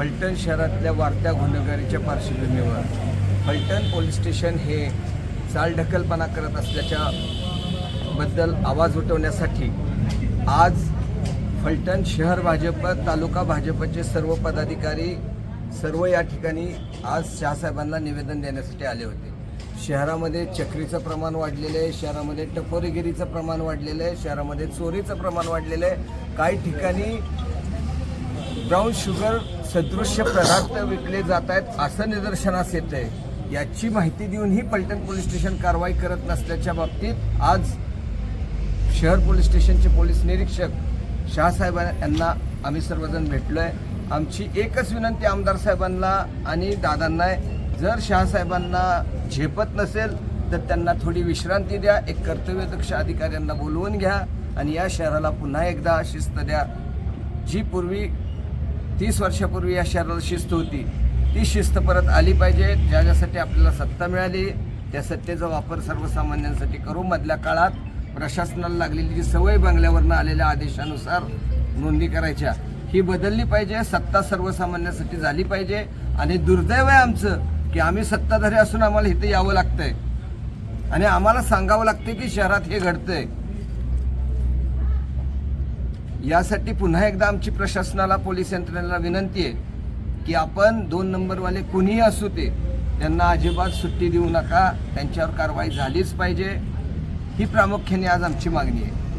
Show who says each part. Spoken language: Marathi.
Speaker 1: फलटण शहरातल्या वाढत्या गुन्हेगारीच्या पार्श्वभूमीवर फलटण पोलीस स्टेशन हे चालढकलपणा करत असल्याच्या बद्दल आवाज उठवण्यासाठी आज फलटण शहर भाजप तालुका भाजपचे सर्व पदाधिकारी सर्व या ठिकाणी आज शहासाहेबांना निवेदन देण्यासाठी आले होते. शहरामध्ये चक्रीचं प्रमाण वाढलेलं आहे शहरामध्ये टपोरीगिरीचं प्रमाण वाढलेलं आहे शहरामध्ये चोरीचं प्रमाण वाढलेलं आहे. काही ठिकाणी ब्राऊन शुगर सदृश्य पदार्थ विकले जात आहेत असं निदर्शनास येत आहे याची माहिती देऊनही पलटण पोलीस स्टेशन कारवाई करत नसल्याच्या बाबतीत आज शहर पोलीस स्टेशनचे पोलीस निरीक्षक शहासाहेब यांना आम्ही सर्वजण भेटलो आहे आमची एकच विनंती आमदार साहेबांना आणि दादांना आहे. जर शहासाहेबांना झेपत नसेल तर त्यांना थोडी विश्रांती द्या एक कर्तव्यदक्ष अधिकाऱ्यांना बोलवून घ्या आणि या शहराला पुन्हा एकदा शिस्त द्या. जी पूर्वी तीस वर्षापूर्वी या शहराला शिस्त होती. ती शिस्त परत आली पाहिजे. ज्या ज्यासाठी आपल्याला सत्ता मिळाली त्या सत्तेचा वापर सर्वसामान्यांसाठी करू. मधल्या काळात प्रशासनाला लागलेली जी सवय बंगल्यावरनं आलेल्या आदेशानुसार नोंदणी करायच्या ही बदलली पाहिजे. सत्ता सर्वसामान्यांसाठी झाली पाहिजे. आणि दुर्दैव आहे आमचं की आम्ही सत्ताधारी असून आम्हाला इथे यावं लागतंय. आणि आम्हाला सांगावं लागतं की शहरात हे घडतंय. यासाठी पुन्हा एकदा आमची प्रशासनाला पोलीस यंत्रणेला विनंती आहे की आपण दोन नंबरवाले कुणीही असू ते त्यांना अजिबात सुट्टी देऊ नका. त्यांच्यावर कारवाई झालीच पाहिजे. ही प्रामुख्याने आज आमची मागणी आहे.